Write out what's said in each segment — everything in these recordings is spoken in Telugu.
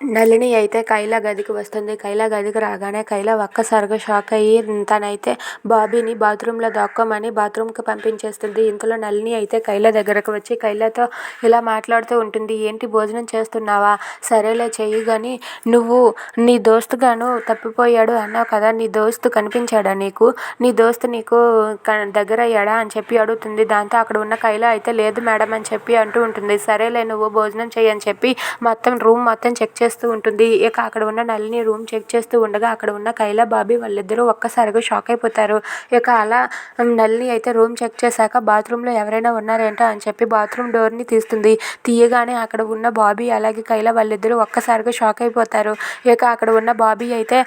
నళిని అయితే కైలా గదికి వస్తుంది. కైలా గదికి రాగానే కైలా ఒక్కసారిగా షాక్ అయ్యి తనైతే బాబీని బాత్రూంలో దాక్కోమని బాత్రూంకి పంపించేస్తుంది. ఇంతలో నళిని అయితే కైలా దగ్గరకు వచ్చి కైలాతో ఇలా మాట్లాడుతూ ఉంటుంది. ఏంటి భోజనం చేస్తున్నావా? సరేలే చెయ్యి కానీ నువ్వు నీ దోస్తుగాను తప్పిపోయాడు అన్నావు కదా నీ దోస్తు కనిపించాడా నీకు? నీ దోస్తు నీకు దగ్గర అయ్యాడా అని చెప్పి అడుగుతుంది. దాంతో అక్కడ ఉన్న కైలా అయితే లేదు మేడం అని చెప్పి అంటూ ఉంటుంది. సరేలే నువ్వు భోజనం చెయ్యి అని చెప్పి మొత్తం రూమ్ మొత్తం చెక్ చేస్తూ ఉంటుంది. ఇక అక్కడ ఉన్న నల్లిని రూమ్ చెక్ చేస్తూ ఉండగా అక్కడ ఉన్న కైలా బాబీ వాళ్ళిద్దరూ ఒక్కసారిగా షాక్ అయిపోతారు. ఇక అలా నలిని అయితే రూమ్ చెక్ చేశాక బాత్రూంలో ఎవరైనా ఉన్నారేంటో అని చెప్పి బాత్రూమ్ డోర్ని తీస్తుంది. తీయగానే అక్కడ ఉన్న బాబీ అలాగే కైలా వాళ్ళిద్దరూ ఒక్కసారిగా షాక్ అయిపోతారు. ఇక అక్కడ ఉన్న బాబీ అయితే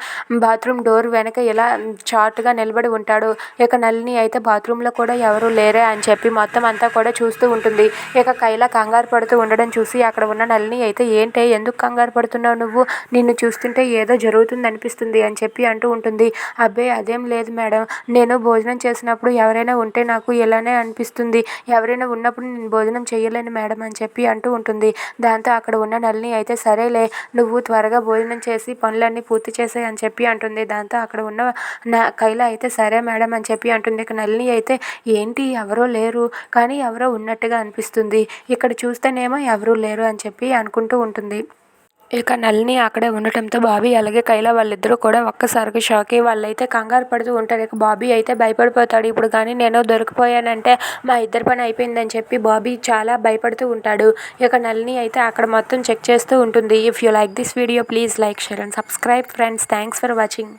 బాత్రూమ్ డోర్ వెనక ఇలా చాటుగా నిలబడి ఉంటాడు. ఇక నలిని అయితే బాత్రూంలో కూడా ఎవరు లేరే అని చెప్పి మొత్తం అంతా కూడా చూస్తూ ఉంటుంది. ఇక కైలా కంగారు పడుతూ ఉండడం చూసి అక్కడ ఉన్న నల్లిని అయితే ఏంటి? ఎందుకు కంగారు పడుతూ మాట్లాడుతున్నావు నువ్వు? నిన్ను చూస్తుంటే ఏదో జరుగుతుంది అనిపిస్తుంది అని చెప్పి అంటూ ఉంటుంది. అబ్బే అదేం లేదు మేడం. నేను భోజనం చేసినప్పుడు ఎవరైనా ఉంటే నాకు ఇలానే అనిపిస్తుంది. ఎవరైనా ఉన్నప్పుడు నేను భోజనం చేయలేను మేడం అని చెప్పి అంటూ ఉంటుంది. దాంతో అక్కడ ఉన్న నల్ని అయితే సరేలే నువ్వు త్వరగా భోజనం చేసి పనులన్నీ పూర్తి చేసాయి అని చెప్పి అంటుంది. దాంతో అక్కడ ఉన్న నా కైల అయితే సరే మేడం అని చెప్పి అంటుంది. ఇక నల్ని అయితే ఏంటి ఎవరో లేరు. కానీ ఎవరో ఉన్నట్టుగా అనిపిస్తుంది. ఇక్కడ చూస్తేనేమో ఎవరూ లేరు అని చెప్పి అనుకుంటూ ఉంటుంది. ఇక నళిని అక్కడే ఉండటంతో బాబీ అలాగే కైలా వాళ్ళిద్దరూ కూడా ఒక్కసారిగా షాక్ అయ్యి వాళ్ళైతే కంగారు పడుతూ ఉంటారు. ఇక బాబీ అయితే భయపడిపోతాడు. ఇప్పుడు కానీ నేను దొరికిపోయానంటే మా ఇద్దరి పని అయిపోయిందని చెప్పి బాబీ చాలా భయపడుతూ ఉంటాడు. ఇక నళిని అయితే అక్కడ మొత్తం చెక్ చేస్తూ ఉంటుంది. If you like this video please like share and subscribe friends thanks for watching